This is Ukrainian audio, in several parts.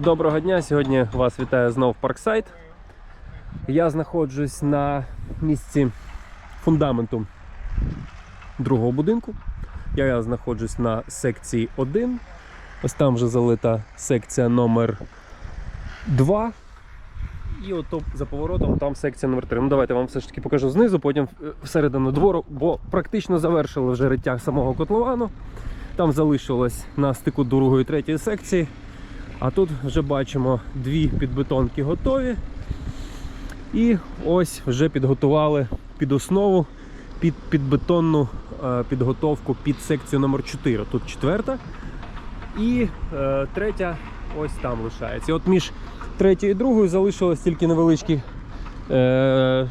Доброго дня! Сьогодні вас вітає знов Парксайд. Я знаходжусь на місці фундаменту другого будинку. Я знаходжусь на секції 1. Ось там вже залита секція номер 2. І от за поворотом там секція номер 3. Ну давайте вам все ж таки покажу знизу, потім е, всередину двору, бо практично завершили вже риття самого котловану. Там залишилось на стику другої і третьої секції. А тут вже бачимо дві підбетонки готові. І ось вже підготували під основу під підбетонну е, підготовку під секцію номер 4 Тут четверта. І е, третя ось там лишається. От між третьою і другою залишилось тільки невеличкі, е,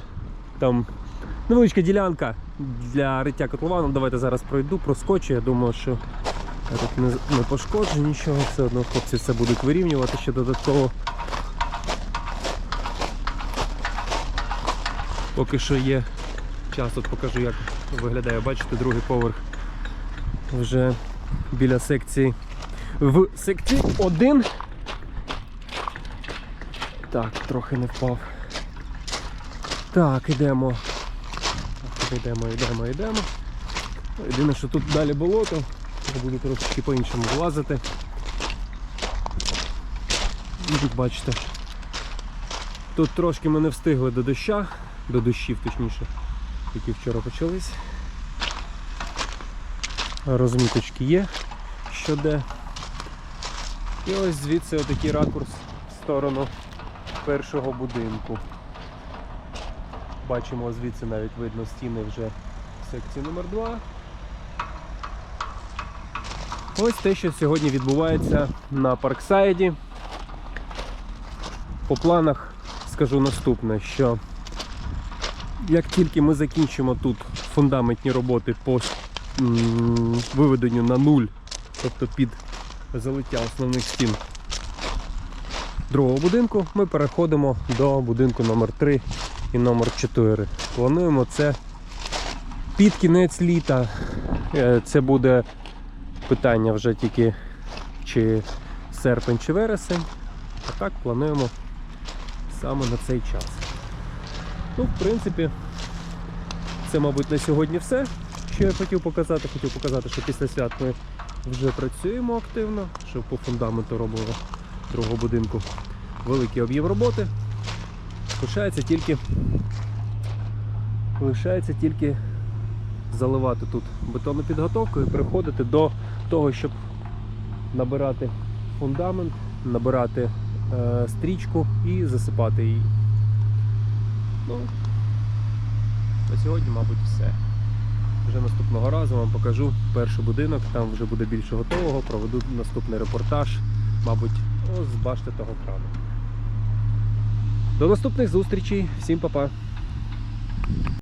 там, невеличка ділянка для риття котловану. Давайте зараз пройду, проскочу. Я думаю, що тут не, не пошкоджу нічого, все одно хлопці все будуть вирівнювати ще додатково. Поки що є час, от покажу, як виглядає. Бачите, другий поверх вже біля секції. В секції 1. Так, трохи не впав. Так, ідемо. Йдемо, йдемо, йдемо. Єдине, що тут далі болото, буду трошечки по-іншому влазити. І тут бачите. Тут трошки ми не встигли до доща, до дощів точніше, які вчора почались. Розміточки є, що де. І ось звідси отакий ракурс в сторону першого будинку. Бачимо звідси навіть видно стіни вже секції номер 2 Ось те, що сьогодні відбувається на Парксайді. По планах скажу наступне, що як тільки ми закінчимо тут фундаментні роботи по виведенню на нуль, тобто під залиття основних стін другого будинку, ми переходимо до будинку номер 3 і номер 4. Плануємо це під кінець літа. Е, Це буде питання вже тільки чи серпень, чи вересень. А так плануємо саме на цей час. Ну, в принципі, це, мабуть, на сьогодні все, що я хотів показати. Хотів показати, що після свят ми вже працюємо активно, що по фундаменту робимо другого будинку великий об'єм роботи. Лишається тільки лишається тільки заливати тут бетонну підготовку і переходити до того, щоб набирати фундамент, набирати е, стрічку і засипати її. Ну, на сьогодні, мабуть, все. Вже наступного разу вам покажу перший будинок, там вже буде більше готового, проведу наступний репортаж, мабуть, ось з башти того крану. До наступних зустрічей, всім па-па!